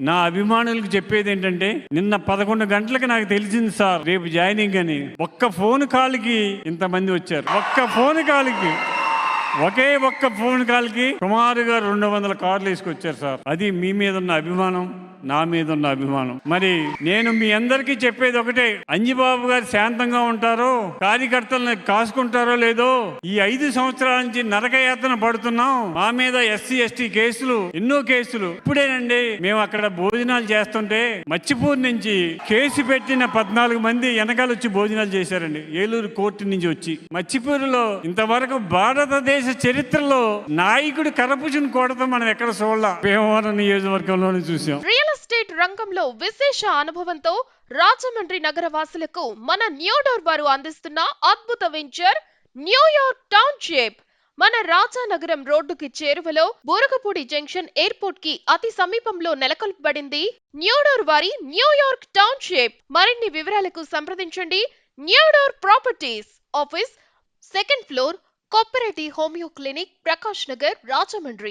నా అభిమానులకు చెప్పేది ఏంటంటే నిన్న పదకొండు గంటలకు నాకు తెలిసింది సార్ రేపు జాయినింగ్ అని. ఒక్క ఫోన్ కాల్కి ఇంతమంది వచ్చారు. ఒక్క ఫోన్ కాల్కి. ఒకే ఒక్క ఫోన్ కాల్కి సుమారుగా రెండు వందల కార్లు వేసుకొచ్చారు సార్. అది మీ మీద ఉన్న అభిమానం. నా మీద ఉన్న అభిమానం. మరి నేను మీ అందరికీ చెప్పేది ఒకటే అంజిబాబు గారు శాంతంగా ఉంటారో కార్యకర్తలను కాసుకుంటారో లేదో ఈ ఐదు సంవత్సరాల నుంచి నరకయాతన పడుతున్నాం. మా మీద ఎస్సీ ఎస్టీ కేసులు ఎన్నో కేసులు. ఇప్పుడేనండి మేము అక్కడ భోజనాలు చేస్తుంటే మచ్చిపూర్ నుంచి కేసు పెట్టిన పద్నాలుగు మంది వెనకాల వచ్చి భోజనాలు చేశారండి. ఏలూరు కోర్టు నుంచి వచ్చి. మచ్చిపూరులో ఇంతవరకు భారతదేశ చరిత్రలో నాయకుడు కరపుచుని కొడతాం మనం ఎక్కడ చూడాల? భీమవరం నియోజకవర్గంలోనే చూసాం. రంగంలో విశేష అనుభవంతో రాజమండ్రి నగర వాసులకు మన న్యూడోర్ వారు అందిస్తున్న అద్భుత వెంచర్ న్యూయార్క్ టౌన్షిప్. మన రాజానగరం రోడ్డుకి చేరువలో బోరగపూడి జంక్షన్ ఎయిర్పోర్ట్కి అతి సమీపంలో నెలకొల్పబడింది న్యూడోర్ వారి న్యూయార్క్ టౌన్షిప్. మరిన్ని వివరాలకు సంప్రదించండి. Newdoor properties office second floor cooperative homeo clinic Prakash Nagar Rajahmundry.